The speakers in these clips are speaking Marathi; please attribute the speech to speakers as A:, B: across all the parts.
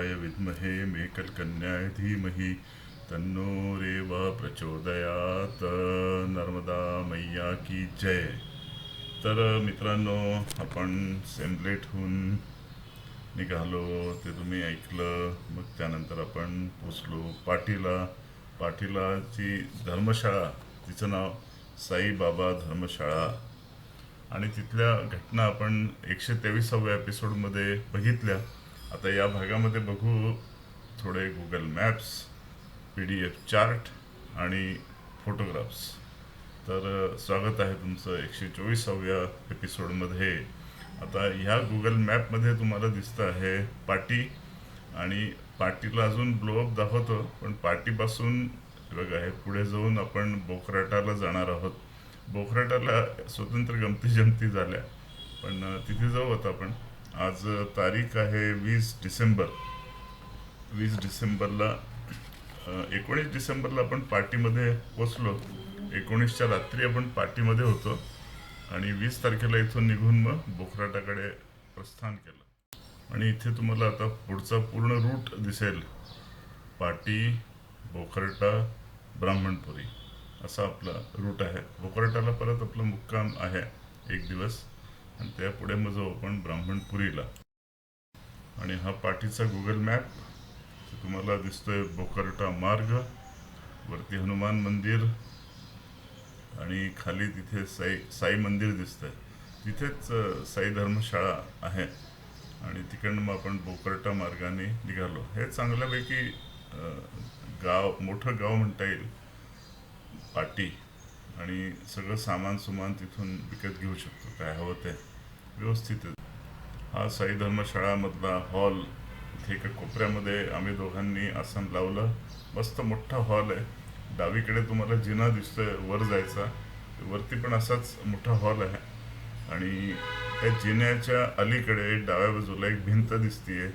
A: वृषभाय विद्महे मेकलकन्याय धीमहि तन्नो रेवा प्रचोदयात। नर्मदा मैया की जय। तर मित्रांनो आपण सेमलेटहून निघालो. ते तुम्ही ऐकलं. मग त्यानंतर आपण पोचलो पाटीला. पाटीलाची धर्मशाळा तिचं नाव साईबाबा धर्मशाळा. आणि तिथल्या घटना आपण एकशे तेवीसाव्या एपिसोडमध्ये बघितल्या. आता या भागामध्ये बघू थोडे Google maps P D F chart आणि फोटोग्राफ्स तर स्वागत आहे तुमचं एकशे चोवीसाव्या एपिसोडमध्ये आता ह्या गुगल मॅपमध्ये तुम्हाला दिसतं आहे पाटी आणि पाटीला अजून ब्लोअप दाखवतो पण पाटीपासून बघा हे पुढे जाऊन आपण बोकराटाला जाणार आहोत. बोकराटाला स्वतंत्र गमती जमती झाल्या पण तिथे जाऊ आता आपण. आज तारीख आहे वीस डिसेंबर. वीस डिसेंबरला एकोणीस डिसेंबरला आपण पार्टीमध्ये पोचलो एकोणीसच्या रात्री आपण पार्टीमध्ये होतो आणि वीस तारखेला इथून निघून मग बोखराटाकडे प्रस्थान केलं. आणि इथे तुम्हाला आता पुढचा पूर्ण रूट दिसेल. पाटी बोखरटा ब्राह्मणपुरी असा आपला रूट आहे. बोखरटाला परत आपला मुक्काम आहे एक दिवस. आणि त्यापुढे मग जाऊ आपण ब्राह्मणपुरीला. आणि हा पाठीचा गुगल मॅप तुम्हाला दिसतोय बोकरटा मार्ग वरती हनुमान मंदिर आणि खाली तिथे साई साई मंदिर दिसतंय. तिथेच साई धर्मशाळा आहे. आणि तिकडनं मग आपण बोकरटा मार्गाने निघालो. हे चांगल्यापैकी गाव मोठं गाव म्हणता येईल पाटी. आणि सगळं सामान सुमान तिथून विकत घेऊ शकतो. काय हवं ते. व्यवस्थित हा साई धर्मशाळामधला हॉल इथे एका कोपऱ्यामध्ये आम्ही दोघांनी आसन लावलं. मस्त मोठा हॉल आहे. डावीकडे तुम्हाला जिना दिसतोय वर जायचा. वरती पण असाच मोठा हॉल आहे. आणि त्या जिन्याच्या अलीकडे डाव्या बाजूला एक भिंत दिसतीये.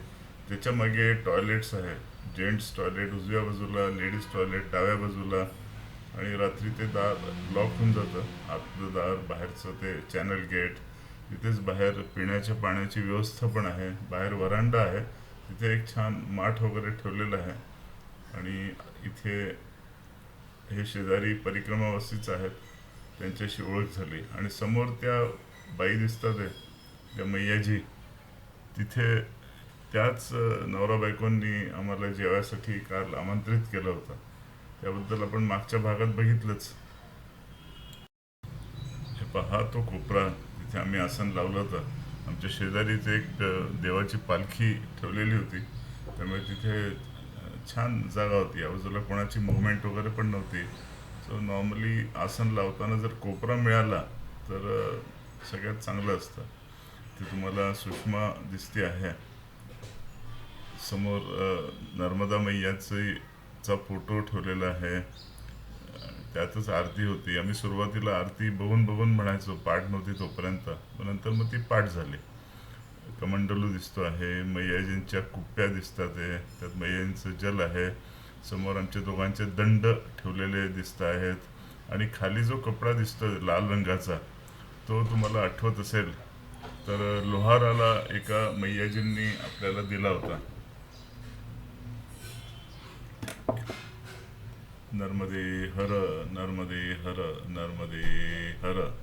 A: त्याच्यामागे टॉयलेट्स आहे. जेंट्स टॉयलेट उजव्या बाजूला लेडीज टॉयलेट डाव्या बाजूला. आणि रात्री ते दार लॉक होऊन जातं. आतलं दार बाहेरचं ते चॅनल गेट तिथेच बाहेर पिण्याच्या पाण्याची व्यवस्था पण आहे. बाहेर वरांडा आहे. तिथे एक छान माठ वगैरे ठेवलेला आहे. आणि इथे हे शेजारी परिक्रमावासीच आहेत. त्यांच्याशी ओळख झाली. आणि समोर त्या बाई दिसतात आहे त्या मैयाजी. तिथे त्याच नवरा बायकोंनी आम्हाला जेवायसाठी काल आमंत्रित केलं होतं. त्याबद्दल आपण मागच्या भागात बघितलंच. हे पहा तो कोपरा. तिथे आम्ही आसन लावलं होतं. आमच्या शेजारीच एक देवाची पालखी ठेवलेली होती. त्यामुळे तिथे छान जागा होती. आजूला कोणाची मुवमेंट वगैरे पण नव्हती. सो नॉर्मली आसन लावताना जर कोपरा मिळाला तर सगळ्यात चांगलं असतं. ते तुम्हाला सुषमा दिसते आहे. समोर नर्मदा मैयाचा चा फोटो ठेवलेला आहे. त्यातच आरती होती. आम्ही सुरुवातीला आरती बघून बघून म्हणायचो पाठ नव्हती तोपर्यंत. मग नंतर मग ती पाठ झाली. कमंडलू दिसतो आहे मैयाजींच्या कुप्प्या दिसतात आहे त्यात मैयाजींचं जल आहे. समोर आमच्या दोघांचे दंड ठेवलेले दिसत आहेत. आणि खाली जो कपडा दिसतो लाल रंगाचा तो तुम्हाला आठवत असेल. तर लोहाराला एका मैयाजींनी आपल्याला दिला होता. नर्मदे हर नर्मदे हर नर्मदे हर.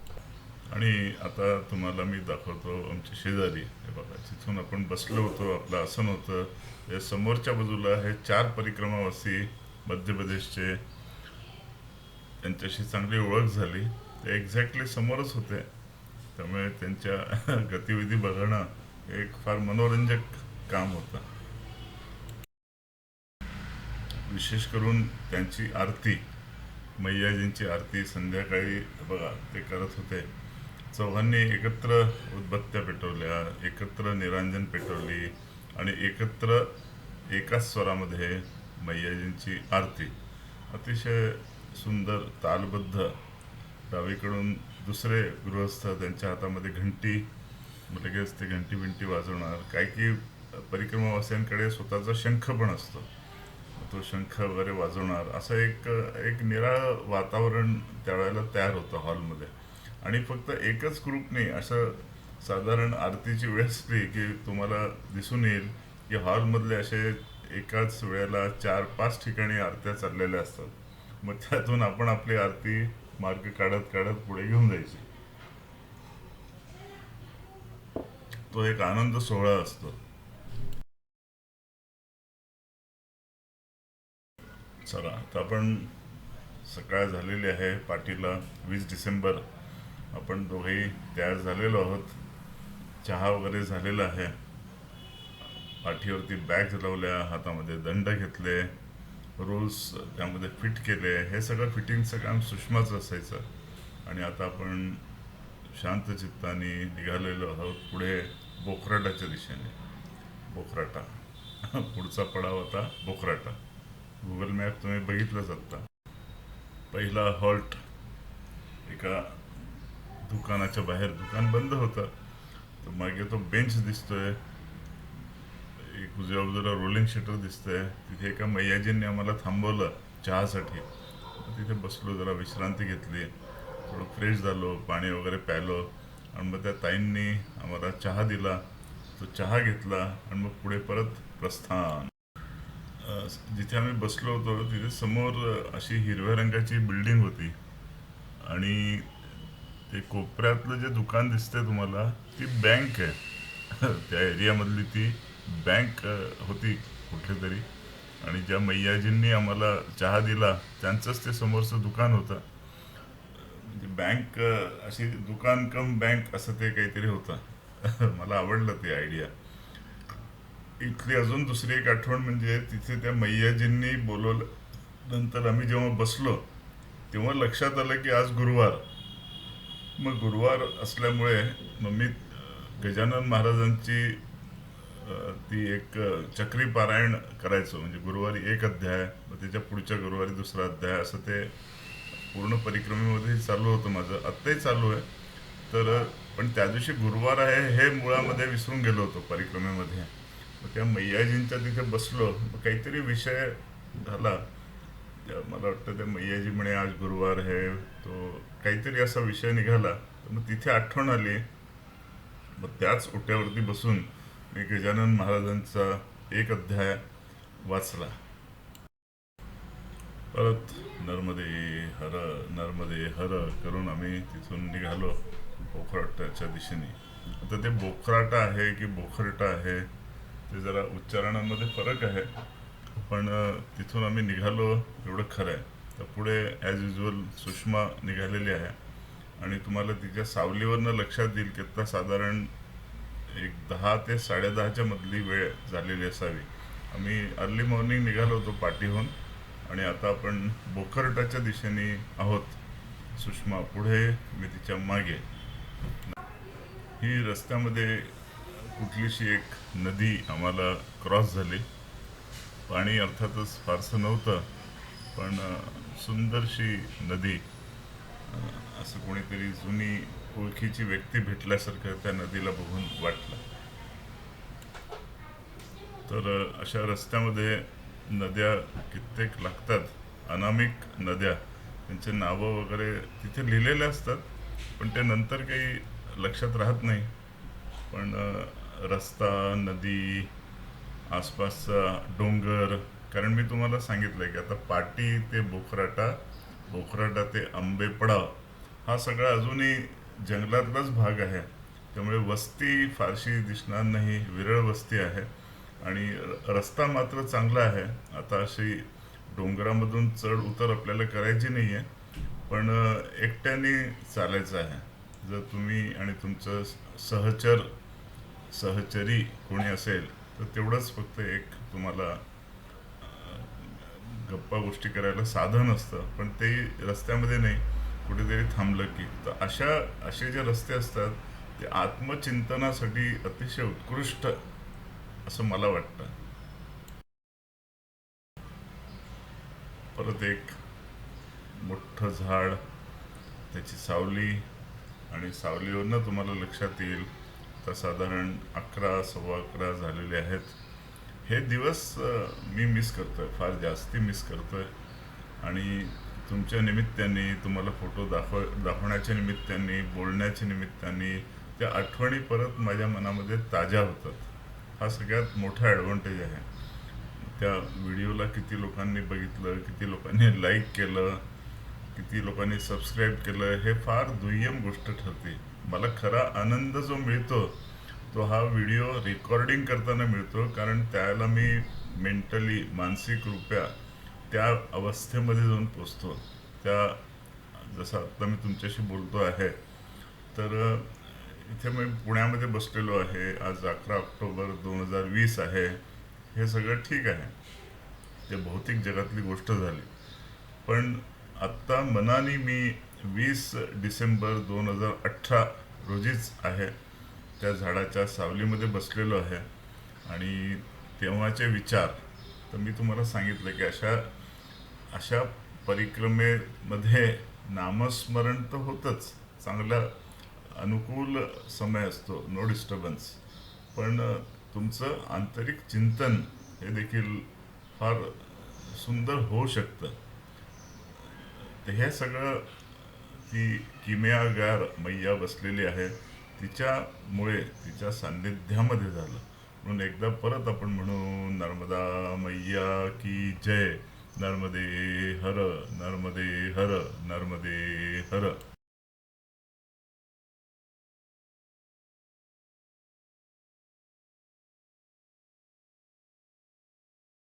A: आणि आता तुम्हाला मी दाखवतो आमची शेजारी. हे बघा तिथून आपण बसलो होतो आपलं आसन होतं. या समोरच्या बाजूला हे चार परिक्रमावासी मध्य प्रदेशचे. त्यांच्याशी चांगली ओळख झाली. ते एक्झॅक्टली समोरच होते. त्यामुळे त्यांच्या गतिविधी बघणं एक फार मनोरंजक काम होतं. विशेष करून त्यांची आरती मैयाजींची आरती संध्याकाळी बघा ते करत होते. चौघांनी एकत्र उदबत्त्या पेटवल्या एकत्र निरांजन पेटवली आणि एकत्र एकाच स्वरामध्ये मैयाजींची आरती. अतिशय सुंदर तालबद्ध. डावीकडून दुसरे गृहस्थ त्यांच्या हातामध्ये घंटी लगेच ते घंटी बिंटी वाजवणार. काय की परिक्रमावास्यांकडे स्वतःचा शंख पण असतो. तो शंख वगैरे वाजवणार. असं एक एक निराळं वातावरण त्यावेळेला तयार होतं हॉलमध्ये. आणि फक्त एकच ग्रुपने असं साधारण आरतीची वेळ असली की तुम्हाला दिसून येईल की हॉलमधले असे एकाच वेळेला चार पाच ठिकाणी आरत्या चाललेल्या असतात. मग त्यातून आपण आपली आरती मार्ग काढत काढत पुढे घेऊन जायची. तो एक आनंद सोहळा असतो. चला आता आपण सकाळ झालेली आहे पाठीला वीस डिसेंबर. आपण दोघेही तयार झालेलो आहोत. चहा वगैरे झालेला आहे. पाठीवरती बॅग लावल्या हातामध्ये दंड घेतले रोल्स त्यामध्ये फिट केले. हे सगळं फिटिंगचं काम सुषमाचं असायचं. आणि आता आपण शांत चित्ताने निघालेलो आहोत पुढे बोखराटाच्या दिशेने. बोखराटा. पुढचा पडाव होता बोखराटा. गुगल मॅप तुम्ही बघितलंच आत्ता. पहिला हॉल्ट एका दुकानाच्या बाहेर. दुकान बंद होतं. तर मागे तो बेंच दिसतोय. एक उजव्या बाजूला रोलिंग शटर दिसतंय. तिथे एका मैयाजींनी आम्हाला थांबवलं चहासाठी. तिथे बसलो जरा विश्रांती घेतली. थोडं फ्रेश झालो पाणी वगैरे प्यालो. आणि मग त्या ताईंनी आम्हाला चहा दिला. तो चहा घेतला आणि मग पुढे परत प्रस्थान. जिथे आम्ही बसलो होतो तिथे समोर अशी हिरव्या रंगाची बिल्डिंग होती. आणि ते कोपऱ्यातलं जे दुकान दिसतंय तुम्हाला ती बँक आहे. त्या एरियामधली ती बँक होती कुठली तरी आणि ज्या मैयाजींनी आम्हाला चहा दिला त्यांचंच ते समोरचं दुकान होतं. म्हणजे बँक अशी दुकान कम बँक असं ते काहीतरी होतं. मला आवडलं ते आयडिया. इथली अजून दुसरी एक आठवण म्हणजे तिथे त्या मैयाजींनी बोलवलं. नंतर आम्ही जेव्हा बसलो तेव्हा लक्षात आलं की आज गुरुवार. मग गुरुवार असल्यामुळे मग मी गजानन महाराजांची ती एक चक्री पारायण करायचो. म्हणजे गुरुवारी एक अध्याय मग त्याच्या पुढच्या गुरुवारी दुसरा अध्याय असं ते पूर्ण परिक्रमेमध्ये चालू होतं माझं. आत्ताही चालू आहे. तर पण त्या दिवशी गुरुवार आहे हे मुळामध्ये विसरून गेलो होतो परिक्रमेमध्ये. मग त्या मैयाजींच्या तिथे बसलो मग काहीतरी विषय झाला. मला वाटतं ते मैयाजी म्हणे आज गुरुवार आहे. तो काहीतरी असा विषय निघाला. तर मग तिथे आठवण आली. मग त्याच ओट्यावरती बसून मी गजानन महाराजांचा एक अध्याय वाचला. परत नर्मदे हर नर्मदे हर करून आम्ही तिथून निघालो. बोखराटाच्या दिशेने. आता ते बोखराटा आहे की बोखरटा आहे? ते जरा उच्चारणामध्ये फरक आहे. पण तिथून आम्ही निघालो एवढं खरं आहे तर पुढे ॲज युजल सुषमा निघालेली आहे. आणि तुम्हाला तिच्या सावलीवरनं लक्षात येईल की आता साधारण एक दहा ते साडेदहाच्या मधली वेळ झालेली असावी. आम्ही अर्ली मॉर्निंग निघालो होतो पाठीहून. आणि आता आपण बोकरटाच्या दिशेने आहोत. सुषमा पुढे मी तिच्यामागे. ही रस्त्यामध्ये कुठलीशी एक नदी आम्हाला क्रॉस झाली. पाणी अर्थातच फारसं नव्हतं पण सुंदरशी नदी असं कोणीतरी जुनी ओळखीची व्यक्ती भेटल्यासारखं त्या नदीला बघून वाटलं. तर अशा रस्त्यामध्ये नद्या कित्येक लागतात. अनामिक नद्या त्यांचे नावं वगैरे तिथे लिहिलेले असतात पण ते नंतर काही लक्षात राहत नाही. पण रस्ता नदी आसपासचा डोंगर. कारण मी तुम्हाला सांगितलंय की आता पाटी ते बोखराटा बोखराटा ते आंबेपडा हा सगळा अजूनही जंगलातलाच भाग आहे. त्यामुळे वस्ती फारशी दिसणार नाही विरळ वस्ती आहे. आणि र- रस्ता मात्र चांगला आहे. आता अशी डोंगरामधून चढ उतर आपल्याला करायची नाही आहे पण एकट्याने चालायचं आहे. जर तुम्ही आणि तुमचं सहचर सहचरी कोणी असेल तर तेवढंच फक्त एक तुम्हाला गप्पा गोष्टी करायला साधन असतं. पण ते रस्त्यामध्ये नाही कुठेतरी थांबलं की. तर अशा असे जे रस्ते असतात ते आत्मचिंतनासाठी अतिशय उत्कृष्ट असं मला वाटतं. परत एक मोठं झाड त्याची सावली आणि सावलीवरनं तुम्हाला लक्षात येईल तर साधारण अकरा सव्वा अकरा झालेले आहेत. हे दिवस मी मिस करतोय फार जास्ती मिस करतोय. आणि तुमच्या निमित्ताने तुम्हाला फोटो दाखव दाखवण्याच्या निमित्ताने बोलण्याच्या निमित्ताने त्या आठवणी परत माझ्या मनामध्ये ताज्या होतात. हा सगळ्यात मोठा ॲडव्हान्टेज आहे. त्या व्हिडिओला किती लोकांनी बघितलं किती लोकांनी लाईक केलं किती लोकांनी सबस्क्राईब केलं हे फार दुय्यम गोष्ट ठरते. मला खरा आनंद जो मिळतो तो हा व्हिडिओ रेकॉर्डिंग करताना मिळतो. कारण त्याला मी मेंटली मानसिकरूत्या त्या अवस्थेमध्ये जाऊन पोचतो. त्या जसं आत्ता मी तुमच्याशी बोलतो आहे तर इथे मी पुण्यामध्ये बसलेलो आहे. आज अकरा ऑक्टोबर दोन हजार वीस आहे. हे सगळं ठीक आहे. ते भौतिक जगातली गोष्ट झाली. पण आत्ता मनाने मी वीस डिसेंबर दोन हजार अठरा रोजीच आहे. त्या झाडाच्या सावलीमध्ये बसलेलो आहे. आणि तेव्हाचे विचार तर मी तुम्हाला सांगितलं की अशा अशा परिक्रमेमध्ये नामस्मरण तर होतंच. चांगला अनुकूल समय असतो नो डिस्टर्बन्स पण तुमचं आंतरिक चिंतन हे देखील फार सुंदर होऊ शकतं. तर हे सगळं ती किमयागार मैया बसलेली आहे. तिच्यामुळे तिच्या सान्निध्यामध्ये झालं. म्हणून एकदा परत आपण म्हणू नर्मदा मैया की जय? नर्मदे हर नर्मदे हर नर्मदे हर.